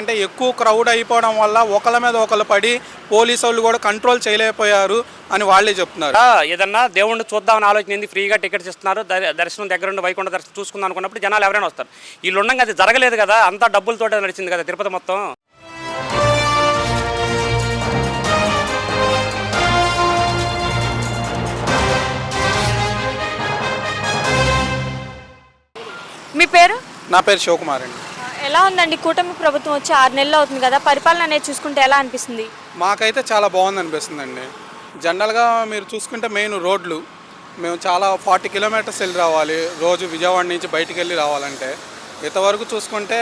అంటే ఎక్కువ క్రౌడ్ అయిపోవడం వల్ల ఒకళ్ళ మీద ఒకళ్ళు పడి పోలీసు వాళ్ళు కూడా కంట్రోల్ చేయలేకపోయారు అని వాళ్ళే చెప్తున్నారు. ఆ, ఏదన్నా దేవుణ్ణి చూద్దామని ఆలోచన ఏంది? ఫ్రీగా టికెట్స్ ఇస్తున్నారు. దర్- దర్శనం దగ్గర ఉండి వైకుంఠ దర్శనం చూసుకుందాం అనుకున్నప్పుడు జనాలు ఎవరైనా వస్తారు. వీళ్ళు ఉండగా అది జరగలేదు కదా? అంతా డబ్బులతోటే నడిచింది కదా తిరుపతి మొత్తం? మీ పేరు? నా పేరు శివకుమార్ అండి. ఎలా ఉందండి? కూటమి ప్రభుత్వం వచ్చి ఆరు నెలలు అవుతుంది కదా పరిపాలన అనేది చూసుకుంటే ఎలా అనిపిస్తుంది? మాకైతే చాలా బాగుంది అనిపిస్తుంది అండి జనరల్గా మీరు చూసుకుంటే మెయిన్ రోడ్లు మేము చాలా ఫార్టీ కిలోమీటర్స్ వెళ్ళి రావాలి రోజు విజయవాడ నుంచి బయటికి వెళ్ళి రావాలంటే. ఇంతవరకు చూసుకుంటే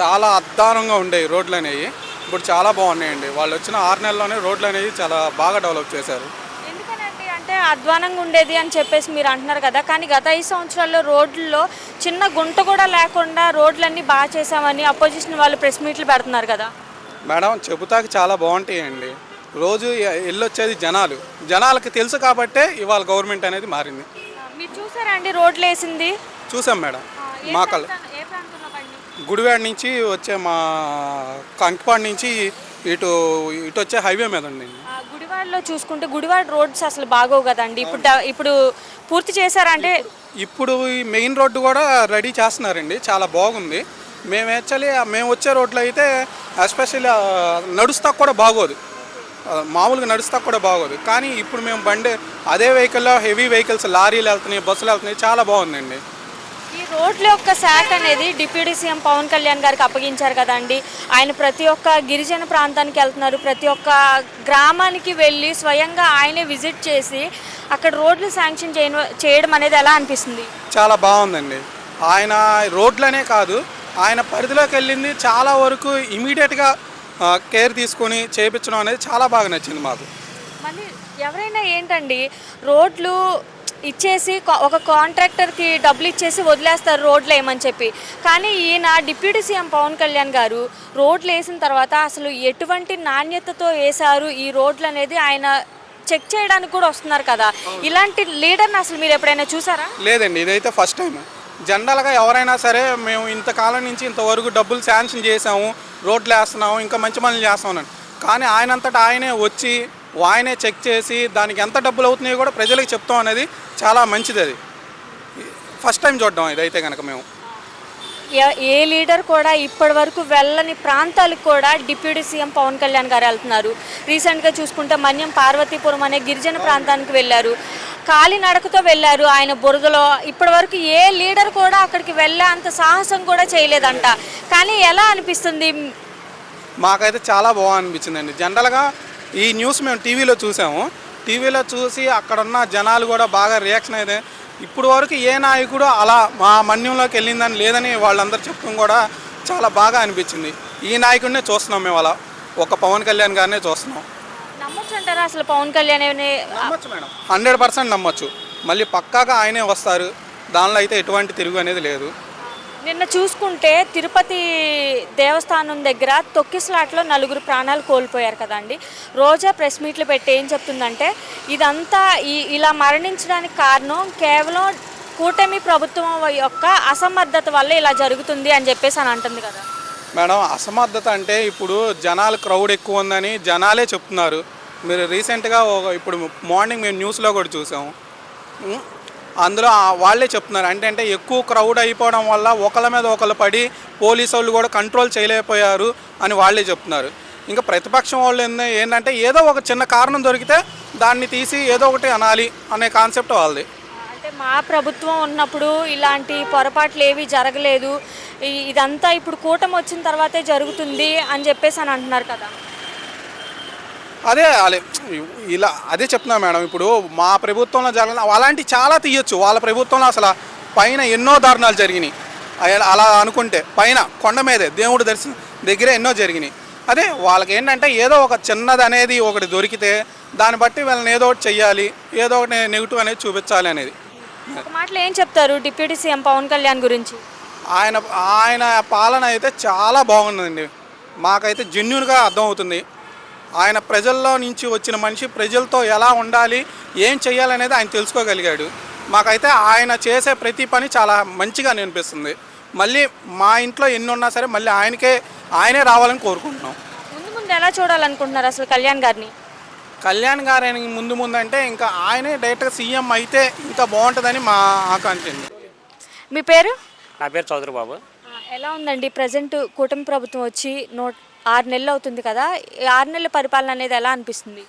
చాలా అద్దానంగా ఉండేవి రోడ్లు అనేవి ఇప్పుడు చాలా బాగున్నాయండి. వాళ్ళు వచ్చిన ఆరు నెలల్లోనే రోడ్లు అనేవి చాలా బాగా డెవలప్ చేశారు. అధ్వానంగా ఉండేది అని చెప్పేసి మీరు అంటున్నారు కదా. కానీ గత ఐదు సంవత్సరాల్లో రోడ్లలో చిన్న గుంట కూడా లేకుండా రోడ్లన్నీ బాగా చేసామని అపోజిషన్ వాళ్ళు ప్రెస్ మీట్లు పెడుతున్నారు కదా. మేడం చెబుతాకి చాలా బాగుంటాయండి. రోజు వెళ్ళొచ్చేది జనాలు. జనాలకి తెలుసు కాబట్టే ఇవాళ గవర్నమెంట్ అనేది మారింది. మీరు చూసారా అండి రోడ్లు వేసింది? చూసాం మేడం. మా గుడివాడ నుంచి వచ్చే మా కంకిపాడు నుంచి ఇటు ఇటు వచ్చే హైవే మీద ఉంది ఆ, గుడివాడలో చూసుకుంటే గుడివాడ రోడ్స్ అసలు బాగోవు కదండి. ఇప్పుడు ఇప్పుడు పూర్తి చేశారంటే ఇప్పుడు ఈ మెయిన్ రోడ్డు కూడా రెడీ చేస్తున్నారండి. చాలా బాగుంది. మేము యాక్చువల్లీ మేము వచ్చే రోడ్లో అయితే ఎస్పెషల్లీ నడుస్తా కూడా బాగోదు. మామూలుగా నడుస్తా కూడా బాగోదు. కానీ ఇప్పుడు మేము బండి అదే వెహికల్లో హెవీ వెహికల్స్ లారీలు వెళ్తున్నాయి బస్సులు వెళ్తున్నాయి చాలా బాగుందండి. ఈ రోడ్ల యొక్క శాఖ అనేది డిప్యూటీ సీఎం పవన్ కళ్యాణ్ గారికి అప్పగించారు కదండి. ఆయన ప్రతి ఒక్క గిరిజన ప్రాంతానికి వెళ్తున్నారు. ప్రతి ఒక్క గ్రామానికి వెళ్ళి స్వయంగా ఆయనే విజిట్ చేసి అక్కడ రోడ్లు శాంక్షన్ చేయడం చేయడం అనేది ఎలా అనిపిస్తుంది? చాలా బాగుందండి. ఆయన రోడ్లనే కాదు ఆయన పరిధిలోకి వెళ్ళింది చాలా వరకు ఇమీడియట్గా కేర్ తీసుకొని చేపించడం అనేది చాలా బాగా నచ్చింది మాకు. మళ్ళీ ఎవరైనా ఏంటండి రోడ్లు ఇచ్చేసి ఒక కాంట్రాక్టర్కి డబ్బులు ఇచ్చేసి వదిలేస్తారు రోడ్లు వేయమని చెప్పి. కానీ ఈయన డిప్యూటీ సీఎం పవన్ కళ్యాణ్ గారు రోడ్లు వేసిన తర్వాత అసలు ఎటువంటి నాణ్యతతో వేశారు ఈ రోడ్లు అనేది ఆయన చెక్ చేయడానికి కూడా వస్తున్నారు కదా. ఇలాంటి లీడర్ని అసలు మీరు ఎప్పుడైనా చూసారా? లేదండి ఇదైతే ఫస్ట్ టైం జనరల్గా ఎవరైనా సరే మేము ఇంతకాలం నుంచి ఇంతవరకు డబ్బులు శాంక్షన్ చేసాము రోడ్లు వేస్తున్నాము ఇంకా మంచి పనులు చేస్తామని. కానీ ఆయనంతటా ఆయనే వచ్చి ఆయనే చెక్ చేసి దానికి ఎంత డబ్బులు అవుతున్నాయో కూడా ప్రజలకు చెప్తాం అనేది చాలా మంచిది అది. ఫస్ట్ టైం చూడడం ఇదైతే కనుక మేము. ఏ- ఏ లీడర్ కూడా ఇప్పటి వరకు వెళ్ళని ప్రాంతాలకు కూడా డిప్యూటీ సీఎం పవన్ కళ్యాణ్ గారు వెళ్తున్నారు. రీసెంట్గా చూసుకుంటే మన్యం పార్వతీపురం అనే గిరిజన ప్రాంతానికి వెళ్ళారు. కాలినడకతో వెళ్ళారు ఆయన బురదలో. ఇప్పటి వరకు ఏ లీడర్ కూడా అక్కడికి వెళ్ళే అంత సాహసం కూడా చేయలేదంట. కానీ ఎలా అనిపిస్తుంది? మాకైతే చాలా బాగా అనిపించిందండి. జనరల్గా ఈ న్యూస్ మేము టీవీలో చూసాము. టీవీలో చూసి అక్కడ ఉన్న జనాలు కూడా బాగా రియాక్షన్ అయితే ఇప్పుడు వరకు ఏ నాయకుడు అలా మా మన్యంలోకి వెళ్ళిందని లేదని వాళ్ళందరూ చెప్పడం కూడా చాలా బాగా అనిపించింది. ఈ నాయకుడినే చూస్తున్నాం మేము అలా. ఒక పవన్ కళ్యాణ్ గారినే చూస్తున్నాం. నమ్మొచ్చు అంటారా? అసలు పవన్ కళ్యాణ్ నమ్మచ్చు మేడం. హండ్రెడ్ పర్సెంట్ నమ్మచ్చు. మళ్ళీ పక్కాగా ఆయనే వస్తారు. దానిలో అయితే ఎటువంటి తిరుగు అనేది లేదు. నిన్న చూసుకుంటే తిరుపతి దేవస్థానం దగ్గర తొక్కిసలాట్లో నలుగురు ప్రాణాలు కోల్పోయారు కదండి. రోజా ప్రెస్ మీట్లు పెట్టి ఏం చెప్తుందంటే ఇదంతా ఈ ఇలా మరణించడానికి కారణం కేవలం కూటమి ప్రభుత్వం యొక్క అసమర్థత వల్ల ఇలా జరుగుతుంది అని చెప్పేసి అని అంటుంది కదా. మేడం అసమర్థత అంటే ఇప్పుడు జనాలు క్రౌడ్ ఎక్కువ ఉందని జనాలే చెప్తున్నారు. మీరు రీసెంట్గా ఇప్పుడు మార్నింగ్ మేము న్యూస్లో కూడా చూసాము అందులో వాళ్ళే చెప్తున్నారు. అంటే అంటే ఎక్కువ క్రౌడ్ అయిపోవడం వల్ల ఒకళ్ళ మీద ఒకళ్ళు పడి పోలీసు వాళ్ళు కూడా కంట్రోల్ చేయలేకపోయారు అని వాళ్ళే చెప్తున్నారు. ఇంకా ప్రతిపక్షం వాళ్ళు ఏందో ఏంటంటే ఏదో ఒక చిన్న కారణం దొరికితే దాన్ని తీసి ఏదో ఒకటి అనాలి అనే కాన్సెప్ట్ వాళ్ళది. అంటే మా ప్రభుత్వం ఉన్నప్పుడు ఇలాంటి పొరపాట్లు ఏవి జరగలేదు. ఇదంతా ఇప్పుడు కూటమి వచ్చిన తర్వాతే జరుగుతుంది అని చెప్పేసి అని అంటున్నారు కదా. అదే అలే ఇలా అదే చెప్తున్నా మేడం ఇప్పుడు మా ప్రభుత్వంలో జరగ అలాంటి చాలా తీయొచ్చు. వాళ్ళ ప్రభుత్వంలో అసలు పైన ఎన్నో దారుణాలు జరిగినాయి. అలా అనుకుంటే పైన కొండ మీదే దేవుడు దర్శనం దగ్గరే ఎన్నో జరిగినాయి. అదే వాళ్ళకి ఏంటంటే ఏదో ఒక చిన్నది అనేది ఒకటి దొరికితే దాన్ని బట్టి వీళ్ళని ఏదో ఒకటి చెయ్యాలి ఏదో ఒకటి నెగిటివ్ అనేది చూపించాలి అనేది. ఒక మాటలో ఏం చెప్తారు డిప్యూటీ సీఎం పవన్ కళ్యాణ్ గురించి? ఆయన ఆయన పాలన అయితే చాలా బాగుందండి. మాకైతే జెన్యున్గా అర్థమవుతుంది. ఆయన ప్రజల్లో నుంచి వచ్చిన మనిషి ప్రజలతో ఎలా ఉండాలి ఏం చేయాలనేది ఆయన తెలుసుకోగలిగాడు. మాకైతే ఆయన చేసే ప్రతి పని చాలా మంచిగా అనిపిస్తుంది. మళ్ళీ మా ఇంట్లో ఎన్ని ఉన్నా సరే మళ్ళీ ఆయనకే ఆయనే రావాలని కోరుకుంటున్నాం. ముందు ముందు ఎలా చూడాలనుకుంటున్నారు అసలు కళ్యాణ్ గారిని? కళ్యాణ్ గారు ఆయనకి ముందు ముందు అంటే ఇంకా ఆయనే డైరెక్ట్గా సీఎం అయితే ఇంకా బాగుంటుందని మా ఆకాంక్ష అండి. మీ పేరు? నా పేరు చౌదరి బాబు. ఎలా ఉందండి? ప్రజెంట్ కూటమి ప్రభుత్వం వచ్చి నోట్ ఆరు నెలలు అవుతుంది కదా ఈ ఆరు నెలల పరిపాలన అనేది ఎలా అనిపిస్తుంది?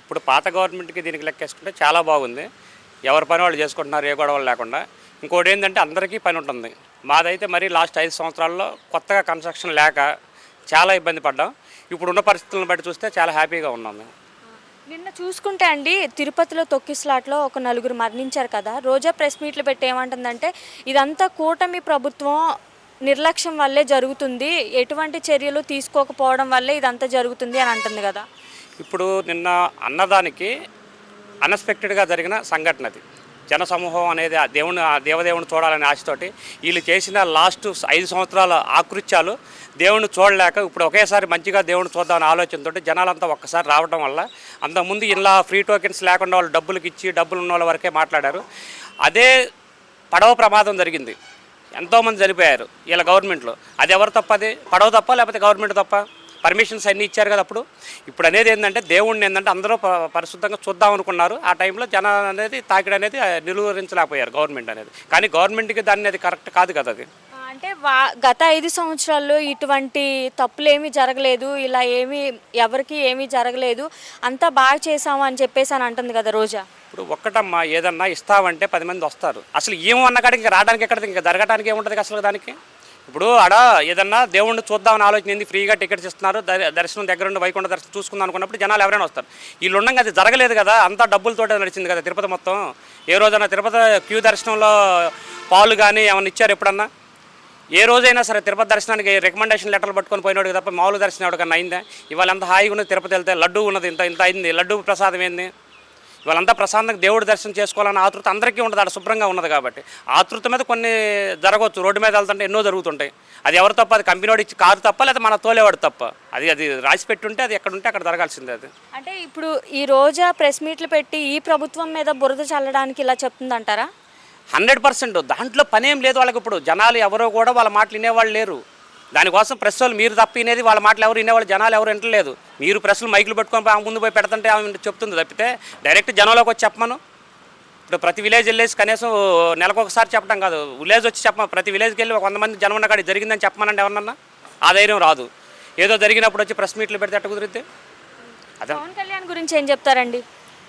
ఇప్పుడు పాత గవర్నమెంట్కి దీనికి లెక్కేసుకుంటే చాలా బాగుంది. ఎవరి పని వాళ్ళు చేసుకుంటున్నారు ఏ గొడవలు లేకుండా. ఇంకోటి ఏంటంటే అందరికీ పని ఉంటుంది. మాదైతే మరి లాస్ట్ ఐదు సంవత్సరాల్లో కొత్తగా కన్స్ట్రక్షన్ లేక చాలా ఇబ్బంది పడ్డాం. ఇప్పుడున్న పరిస్థితులను బట్టి చూస్తే చాలా హ్యాపీగా ఉన్నాం మేము. నిన్న చూసుకుంటే అండి తిరుపతిలో తొక్కిస్లాట్లో ఒక నలుగురు మరణించారు కదా. రోజా ప్రెస్ మీట్లు పెట్టి ఏమంటుందంటే ఇదంతా కూటమి ప్రభుత్వం నిర్లక్ష్యం వల్లే జరుగుతుంది. ఎటువంటి చర్యలు తీసుకోకపోవడం వల్లే ఇదంతా జరుగుతుంది అని అంటుంది కదా. ఇప్పుడు నిన్న అన్నదానికి అన్ఎక్స్పెక్టెడ్గా జరిగిన సంఘటన అది జనసమూహం అనేది ఆ దేవుని ఆ దేవదేవుని చూడాలనే ఆశతోటి వీళ్ళు చేసిన లాస్ట్ ఐదు సంవత్సరాల ఆకృత్యాలు దేవుని చూడలేక ఇప్పుడు ఒకేసారి మంచిగా దేవుని చూద్దామని ఆలోచనతో జనాలంతా ఒక్కసారి రావడం వల్ల అంతకుముందు ఇలా ఫ్రీ టోకెన్స్ లేకుండా వాళ్ళు డబ్బులకి ఇచ్చి డబ్బులు ఉన్న వాళ్ళ వరకే మాట్లాడారు. అదే పడవ ప్రమాదం జరిగింది. ఎంతోమంది చనిపోయారు ఇలా గవర్నమెంట్లో. అది ఎవరు తప్ప అది? పడవ తప్ప లేకపోతే గవర్నమెంట్ తప్ప? పర్మిషన్స్ అన్నీ ఇచ్చారు కదా అప్పుడు? ఇప్పుడు అనేది ఏంటంటే దేవుణ్ణి ఏంటంటే అందరూ ప- పరిశుద్ధంగా చూద్దాం అనుకున్నారు. ఆ టైంలో జన అనేది తాకిడనేది నిలువరించలేకపోయారు గవర్నమెంట్ అనేది. కానీ గవర్నమెంట్కి దాన్ని అది కరెక్ట్ కాదు కదా అది. అంటే వా గత ఐదు సంవత్సరాల్లో ఇటువంటి తప్పులేమీ జరగలేదు ఇలా ఏమీ ఎవరికి ఏమీ జరగలేదు అంతా బాగా చేసాము అని చెప్పేసి అని అంటుంది కదా రోజా. ఇప్పుడు ఒక్కటమ్మా ఏదన్నా ఇస్తామంటే పది మంది వస్తారు. అసలు ఏమన్న కాడికి ఇంకా రావడానికి ఎక్కడ ఇంకా జరగడానికి ఏముంటుంది అసలు దానికి? ఇప్పుడు ఆడ ఏదన్నా దేవుణ్ణి చూద్దామని ఆలోచన ఏంది ఫ్రీగా టికెట్స్ ఇస్తున్నారు ద దర్శనం దగ్గరుండి వైకుంఠ దర్శనం చూసుకుందాం అనుకున్నప్పుడు జనాలు ఎవరైనా వస్తారు. వీళ్ళు ఉండగా అది జరగలేదు కదా అంతా డబ్బులతోటే నడిచింది కదా తిరుపతి మొత్తం. ఏ రోజైనా తిరుపతి క్యూ దర్శనంలో పాలు కానీ ఏమన్నా ఇచ్చారు ఎప్పుడన్నా? ఏ రోజైనా సరే తిరుపతి దర్శనానికి రికమెండేషన్ లెటర్లు పట్టుకొని పోయినాడు తప్ప మామూలు దర్శనం ఎవరికన్నా అయిందా? ఇవాళ ఎంత హాయిగా ఉన్నది తిరుపతి వెళ్తే లడ్డు ఉన్నది ఇంత ఇంత అయింది లడ్డు ప్రసాదం ఏంది? వాళ్ళంతా ప్రశాంతంగా దేవుడి దర్శనం చేసుకోవాలన్న ఆతృత అందరికీ ఉండదు అక్కడ శుభ్రంగా ఉన్నది కాబట్టి. ఆతృత మీద కొన్ని జరగవచ్చు రోడ్డు మీద వెళ్తుంటే ఎన్నో జరుగుతుంటాయి. అది ఎవరు తప్ప? అది కంపెనీ ఇచ్చి కారు తప్ప లేదా మన తోలేవాడు తప్ప? అది అది రాసి పెట్టుంటే అది ఎక్కడ ఉంటే అక్కడ జరగాల్సిందే అది. అంటే ఇప్పుడు ఈ రోజా ప్రెస్ మీట్లు పెట్టి ఈ ప్రభుత్వం మీద బురద చల్లడానికి ఇలా చెప్తుందంటారా? Hundred percent. దాంట్లో పనేం లేదు వాళ్ళకి ఇప్పుడు. జనాలు ఎవరో కూడా వాళ్ళ మాటలు వినేవాళ్ళు లేరు. దానికోసం ప్రెస్ వాళ్ళు మీరు తప్ప వినేది వాళ్ళ మాటలు ఎవరు వినేవాళ్ళు జనాలు ఎవరు వింటలేదు మీరు ప్రెస్లు మైకులు పెట్టుకొని ఆమె ముందు పోయి పెడతంటే ఆమె చెప్తుంది తప్పితే డైరెక్ట్ జనంలోకి వచ్చి చెప్పమను. ఇప్పుడు ప్రతి విలేజ్ వెళ్ళేసి కనీసం నెలకు ఒకసారి చెప్పడం కాదు. విలేజ్ వచ్చి చెప్ప ప్రతి విలేజ్కి వెళ్ళి ఒక వంద మంది జనం ఉన్న జరిగిందని చెప్పమనండి ఎవరన్నా? ఆ ధైర్యం రాదు. ఏదో జరిగినప్పుడు వచ్చి ప్రెస్ మీట్లు పెడితే అట్ట కుదిరితే అదే. పవన్ కళ్యాణ్ గురించి ఏం చెప్తారండి?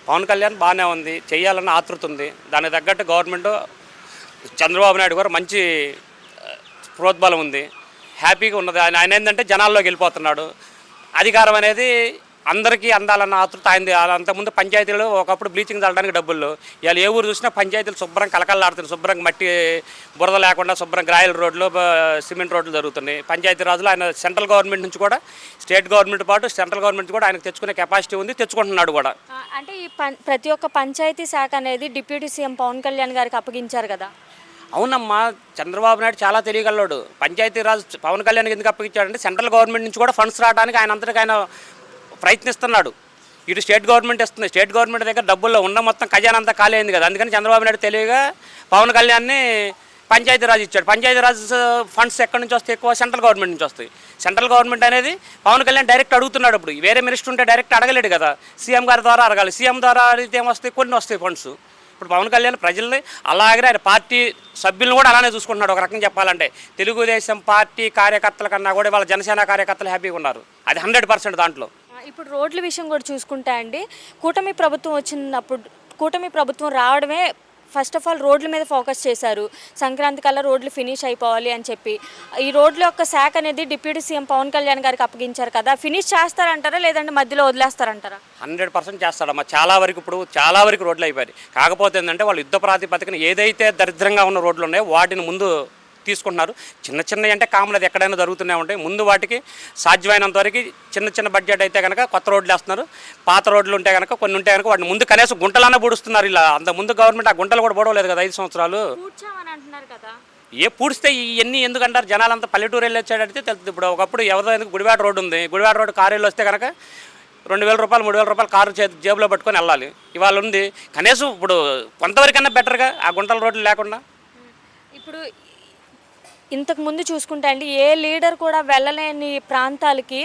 పవన్ కళ్యాణ్ బాగానే ఉంది చేయాలన్న ఆతృత ఉంది. దానికి తగ్గట్టు గవర్నమెంట్ చంద్రబాబు నాయుడు గారు మంచి ప్రోద్బలం ఉంది. హ్యాపీగా ఉన్నది. ఆయన ఆయన ఏంటంటే జనాల్లోకి వెళ్ళిపోతున్నాడు. అధికారం అనేది అందరికీ అందాలన్న ఆతృత అయింది అంతకుముందు పంచాయతీలు ఒకప్పుడు బ్లీచింగ్ చల్లడానికి డబ్బులు. ఇవాళ ఏ ఊరు చూసినా పంచాయతీలు శుభ్రం కలకల్లాడుతుంది శుభ్రంగా మట్టి బురద లేకుండా శుభ్రం గ్రాయల రోడ్లు సిమెంట్ రోడ్లు జరుగుతున్నాయి. పంచాయతీ రాజులు ఆయన సెంట్రల్ గవర్నమెంట్ నుంచి కూడా స్టేట్ గవర్నమెంట్ పాటు సెంట్రల్ గవర్నమెంట్ కూడా ఆయనకు తెచ్చుకునే కెపాసిటీ ఉంది తెచ్చుకుంటున్నాడు కూడా. అంటే ఈ ప్రతి ఒక్క పంచాయతీ శాఖ అనేది డిప్యూటీ సీఎం పవన్ కళ్యాణ్ గారికి అప్పగించారు కదా? అవునమ్మా చంద్రబాబు నాయుడు చాలా తెలియగలడు. పంచాయతీరాజ్ పవన్ కళ్యాణ్ ఎందుకు అప్పగించాడంటే సెంట్రల్ గవర్నమెంట్ నుంచి కూడా ఫండ్స్ రావడానికి ఆయన అంతటికి ఆయన ప్రయత్నిస్తున్నాడు. ఇటు స్టేట్ గవర్నమెంట్ ఇస్తుంది స్టేట్ గవర్నమెంట్ దగ్గర డబ్బుల్లో ఉన్న మొత్తం ఖజానా అంతా ఖాళీ అయింది కదా. అందుకని చంద్రబాబు నాయుడు తెలియగా పవన్ కళ్యాణ్ని పంచాయతీరాజ్ ఇచ్చాడు. పంచాయతీరాజ్ ఫండ్స్ ఎక్కడి నుంచి వస్తాయి? ఎక్కువ సెంట్రల్ గవర్నమెంట్ నుంచి వస్తాయి. సెంట్రల్ గవర్నమెంట్ అనేది పవన్ కళ్యాణ్ డైరెక్ట్ అడుగుతున్నాడు ఇప్పుడు. వేరే మినిస్టర్ ఉంటే డైరెక్ట్ అడగలేడు కదా. సీఎం గారి ద్వారా అడగాలి. సీఎం ద్వారా అడిగితే ఏమొస్తాయి? కొన్ని వస్తాయి ఫండ్స్. ఇప్పుడు పవన్ కళ్యాణ్ ప్రజల్ని అలాగే ఆయన పార్టీ సభ్యులను కూడా అలానే చూసుకుంటున్నాడు. ఒక రకంగా చెప్పాలంటే తెలుగుదేశం పార్టీ కార్యకర్తల కన్నా కూడా వాళ్ళ జనసేన కార్యకర్తలు హ్యాపీగా ఉన్నారు. అది హండ్రెడ్ పర్సెంట్ దాంట్లో. ఇప్పుడు రోడ్ల విషయం కూడా చూసుకుంటే అండి కూటమి ప్రభుత్వం వచ్చినప్పుడు కూటమి ప్రభుత్వం రావడమే ఫస్ట్ ఆఫ్ ఆల్ రోడ్ల మీద ఫోకస్ చేశారు. సంక్రాంతి కల్లా రోడ్లు ఫినిష్ అయిపోవాలి అని చెప్పి. ఈ రోడ్ల యొక్క శాఖ అనేది డిప్యూటీ సీఎం పవన్ కళ్యాణ్ గారికి అప్పగించారు కదా ఫినిష్ చేస్తారంటారా లేదంటే మధ్యలో వదిలేస్తారంటారా? Hundred percent చేస్తాడమ్మా. చాలా వరకు ఇప్పుడు చాలా వరకు రోడ్లు అయిపోయాయి. కాకపోతే ఏంటంటే వాళ్ళు యుద్ధ ప్రాతిపదికన ఏదైతే దరిద్రంగా ఉన్న రోడ్లు ఉన్నాయో వాటిని ముందు తీసుకుంటున్నారు. చిన్న చిన్న అంటే కామన్ అది ఎక్కడైనా జరుగుతూనే ఉంటాయి. ముందు వాటికి సాధ్యమైనంత వరకు చిన్న చిన్న బడ్జెట్ అయితే కనుక కొత్త రోడ్లు వేస్తున్నారు. పాత రోడ్లు ఉంటే కనుక కొన్ని ఉంటే కనుక వాటిని ముందు కనీసం గుంటలన్నా పూడుస్తున్నారు ఇలా. అంత ముందు గవర్నమెంట్ ఆ గుంటలు కూడా పొడవలేదు కదా ఐదు సంవత్సరాలు. కూర్చోమని అంటున్నారు కదా. ఏ పూడిస్తే ఇవన్నీ ఎందుకంటారు జనాలంతా పల్లెటూరు వెళ్ళి వచ్చాడంటే తెలుస్తుంది. ఇప్పుడు ఒకప్పుడు ఎవరిదో గుడివాడ రోడ్డు ఉంది. గుడివాడ రోడ్డు కారు వెళ్ళి వస్తే కనుక రెండు వేల రూపాయలు మూడు వేల రూపాయలు కారు చేతి జేబులో పట్టుకొని వెళ్ళాలి. ఇవాళ ఉంది. కనీసం ఇప్పుడు కొంతవరకన్నా బెటర్గా ఆ గుంటల రోడ్లు లేకుండా. ఇప్పుడు ఇంతకుముందు చూసుకుంటే అండి ఏ లీడర్ కూడా వెళ్ళలేని ప్రాంతాలకి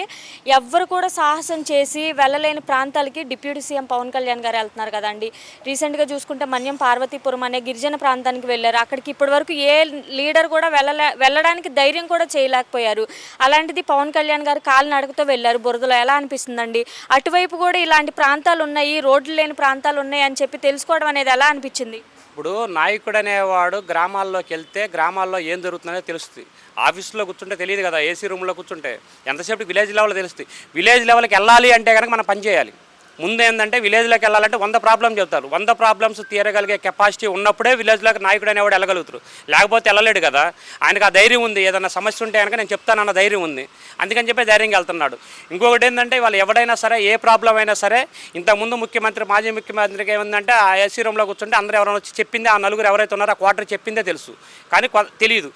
ఎవ్వరు కూడా సాహసం చేసి వెళ్ళలేని ప్రాంతాలకి డిప్యూటీ సీఎం పవన్ కళ్యాణ్ గారు వెళ్తున్నారు కదండి. రీసెంట్గా చూసుకుంటే మన్యం పార్వతీపురం అనే గిరిజన ప్రాంతానికి వెళ్ళారు. అక్కడికి ఇప్పటివరకు ఏ లీడర్ కూడా వెళ్ళలే వెళ్ళడానికి ధైర్యం కూడా చేయలేకపోయారు. అలాంటిది పవన్ కళ్యాణ్ గారు కాలు నడకతో వెళ్ళారు. బురదలో ఎలా అనిపిస్తుందండి? అటువైపు కూడా ఇలాంటి ప్రాంతాలు ఉన్నాయి రోడ్లు లేని ప్రాంతాలు ఉన్నాయి అని చెప్పి తెలుసుకోవడం అనేది ఎలా అనిపించింది? ఇప్పుడు నాయకుడు అనేవాడు గ్రామాల్లోకి వెళ్తే గ్రామాల్లో ఏం జరుగుతుందో తెలుస్తుంది. ఆఫీస్లో కూర్చుంటే తెలియదు కదా ఏసీ రూమ్లో కూర్చుంటే. ఎంతసేపు విలేజ్ లెవెల్ తెలుస్తుంది. విలేజ్ లెవెల్కి వెళ్ళాలి అంటే కనుక మనం పని చేయాలి. ముందు ఏంటంటే విలేజ్లోకి వెళ్ళాలంటే వంద ప్రాబ్లమ్స్ చెప్తారు వంద ప్రాబ్లమ్స్ తీరగలిగే కెపాసిటీ ఉన్నప్పుడే విలేజ్లోకి నాయకుడు అనేవాడు వెళ్ళగలుగుతారు లేకపోతే వెళ్ళలేడు కదా. ఆయనకు ఆ ధైర్యం ఉంది. ఏదైనా సమస్య ఉంటే కనుక నేను చెప్తానన్న ధైర్యం ఉంది. అందుకని చెప్పి ధైర్యంగా వెళ్తున్నాడు. ఇంకొకటి ఏంటంటే వాళ్ళు ఎవడైనా సరే ఏ ప్రాబ్లం అయినా సరే ఇంతకుముందు ముఖ్యమంత్రి మాజీ ముఖ్యమంత్రికి ఏముందంటే ఆ ఏసీ రూమ్లో కూర్చుంటే అందరూ ఎవరైనా వచ్చి చెప్పిందే ఆ నలుగురు ఎవరైతే ఉన్నారో ఆ క్వార్టర్ చెప్పిందే తెలుసు. కానీ తెలియదు.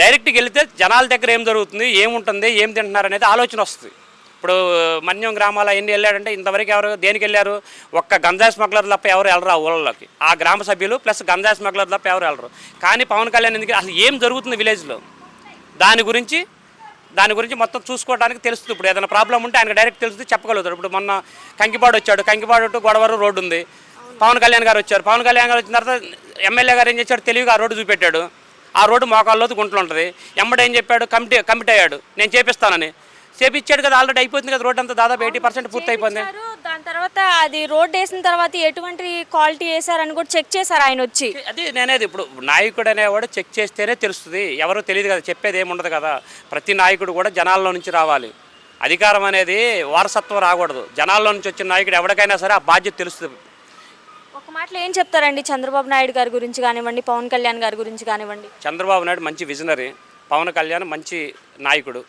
డైరెక్ట్గా వెళితే జనాల దగ్గర ఏం జరుగుతుంది ఏముంటుంది ఏం తింటున్నారు అనేది ఆలోచన వస్తుంది. ఇప్పుడు మన్యం గ్రామాల ఎన్ని వెళ్ళాడంటే ఇంతవరకు ఎవరు దేనికి వెళ్ళారు? ఒక్క గంజాయి స్మగ్లర్ తప్ప ఎవరు వెళ్ళరు ఆ ఊళ్ళలోకి. ఆ గ్రామ సభ్యులు ప్లస్ గంజాయి స్మగ్లర్ తప్ప ఎవరు వెళ్ళరు. కానీ పవన్ కళ్యాణ్ ఎందుకు అసలు ఏం జరుగుతుంది విలేజ్లో? దాని గురించి దాని గురించి మొత్తం చూసుకోవడానికి తెలుస్తుంది. ఇప్పుడు ఏదైనా ప్రాబ్లం ఉంటే ఆయనకు డైరెక్ట్ తెలుస్తుంది చెప్పగలుగుతారు. ఇప్పుడు మొన్న కంకిపాడు వచ్చాడు. కంకిపాడు టు గొడవరు రోడ్డు ఉంది. పవన్ కళ్యాణ్ గారు వచ్చారు. పవన్ కళ్యాణ్ గారు వచ్చిన తర్వాత ఎమ్మెల్యే గారు ఏం చేశాడు? తెలివిగా ఆ రోడ్డు చూపెట్టాడు. ఆ రోడ్డు మోకాల్లోతు గుంటలు ఉంటుంది. ఎమ్మడ ఏం చెప్పాడు? కమిటీ కమిటీ అయ్యాడు. నేను చేపిస్తానని. చేపిచ్చాడు కదా ఆల్రెడీ అయిపోతుంది కదా రోడ్ అంతా దాదాపు ఎయిటీ పర్సెంట్ పూర్తి అయిపోయింది. దాని తర్వాత అది రోడ్ వేసిన తర్వాత ఎటువంటి క్వాలిటీ వేసారని కూడా చెక్ చేశారు ఆయన వచ్చి. అది నేనేది ఇప్పుడు నాయకుడు అనేవాడు చెక్ చేస్తేనే తెలుస్తుంది. ఎవరో తెలియదు కదా చెప్పేది ఏముండదు కదా. ప్రతి నాయకుడు కూడా జనాల్లో నుంచి రావాలి. అధికారం అనేది వారసత్వం రాకూడదు. జనాల్లో నుంచి వచ్చిన నాయకుడు ఎవరికైనా సరే ఆ బాధ్యత తెలుస్తుంది. ఒక మాటలో ఏం చెప్తారండి చంద్రబాబు నాయుడు గారి గురించి కానివ్వండి పవన్ కళ్యాణ్ గారి గురించి కానివ్వండి? చంద్రబాబు నాయుడు మంచి విజనరీ పవన్ కళ్యాణ్ మంచి నాయకుడు.